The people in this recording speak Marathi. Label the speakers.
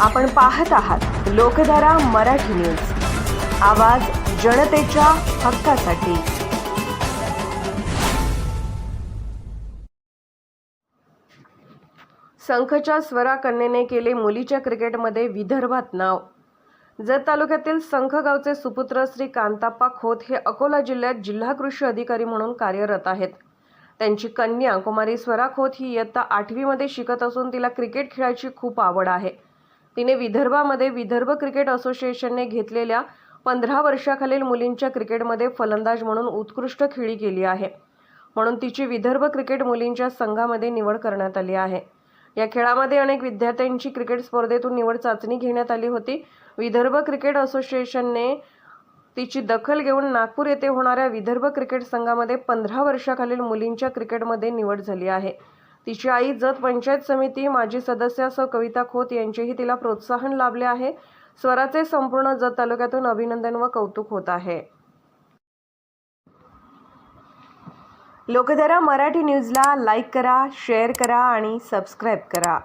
Speaker 1: आपण पाहत आहात लोकधारा मराठी न्यूज. आवाज जनतेच्या हक्कासाठी. संखच्या स्वरा कन्येने केले मुलीच्या क्रिकेटमध्ये विदर्भात नाव. जत तालुक्यातील संख गावचे सुपुत्र श्री कांताप्पा खोत हे अकोला जिल्ह्यात जिल्हा कृषी अधिकारी म्हणून कार्यरत आहेत. त्यांची कन्या कुमारी स्वरा खोत ही इयत्ता आठवीमध्ये शिकत असून तिला क्रिकेट खेळायची खूप आवड आहे. तिने विदर्भामध्ये विदर्भ क्रिकेट असोसिएशनने घेतलेल्या पंधरा वर्षाखालील मुलींच्या क्रिकेटमध्ये फलंदाज म्हणून उत्कृष्ट खेळी केली आहे. म्हणून तिची विदर्भ क्रिकेट मुलींच्या संघामध्ये निवड करण्यात आली आहे. या खेळामध्ये अनेक विद्यार्थ्यांची क्रिकेट स्पर्धेतून निवड चाचणी घेण्यात आली होती. विदर्भ क्रिकेट असोसिएशनने तिची दखल घेऊन नागपूर येथे होणाऱ्या विदर्भ क्रिकेट संघामध्ये पंधरा वर्षाखालील मुलींच्या क्रिकेटमध्ये निवड झाली आहे. तिची आई जत पंचायत समिती माजी सदस्य सौ कविता खोत यांचेही तिला प्रोत्साहन लाभले आहे. स्वराचे संपूर्ण जत तालुक्यातून अभिनंदन व कौतुक होत आहे. लोकधारा मराठी न्यूजला लाईक करा शेअर करा आणि सबस्क्राईब करा.